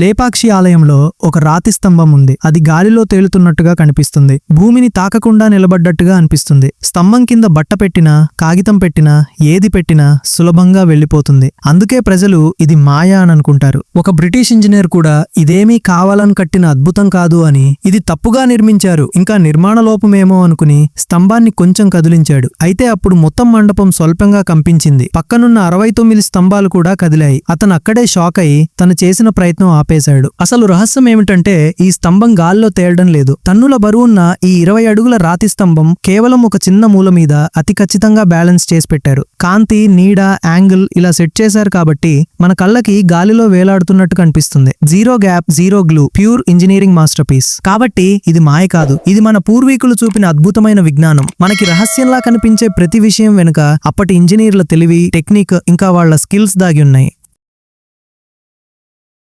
లేపాక్షి ఆలయంలో ఒక రాతి స్తంభం ఉంది. అది గాలిలో తేలుతున్నట్టుగా కనిపిస్తుంది. భూమిని తాకకుండా నిలబడ్డట్టుగా అనిపిస్తుంది. స్తంభం కింద బట్ట పెట్టినా కాగితం పెట్టినా ఏది పెట్టినా సులభంగా వెళ్ళిపోతుంది అందుకే ప్రజలు ఇది మాయా అని అనుకుంటారు. ఒక బ్రిటిష్ ఇంజనీర్ కూడా ఇదేమీ కావాలని కట్టిన అద్భుతం కాదు అని ఇది తప్పుగా నిర్మించారు. ఇంకా నిర్మాణ లోపమేమో అనుకుని స్తంభాన్ని కొంచెం కదిలించాడు. అయితే అప్పుడు మొత్తం మండపం స్వల్పంగా కంపించింది. పక్కనున్న అరవై తొమ్మిది స్తంభాలు కూడా కదిలాయి. అతను అక్కడే షాక్ అయి తను చేసిన ప్రయత్నం ఆపేశాడు. అసలు రహస్యం ఏమిటంటే ఈ స్తంభం గాల్లో తేలడం లేదు. తన్నుల బరువున్న ఈ ఇరవై అడుగుల రాతి స్తంభం కేవలం ఒక చిన్న మూల మీద అతి ఖచ్చితంగా బ్యాలెన్స్ చేసి పెట్టారు. కాంతి నీడ యాంగిల్ ఇలా సెట్ చేశారు కాబట్టి మన కళ్ళకి గాలిలో వేలాడుతున్నట్టు కనిపిస్తుంది. Zero gap zero glue pure engineering masterpiece కాబట్టి ఇది మాయ కాదు. ఇది మన పూర్వీకులు చూపిన అద్భుతమైన విజ్ఞానం. మనకి రహస్యంలా కనిపించే ప్రతి విషయం వెనుక అప్పటి ఇంజనీర్ల తెలివి టెక్నిక్ ఇంకా వాళ్ళ స్కిల్స్ దాగి ఉన్నాయి.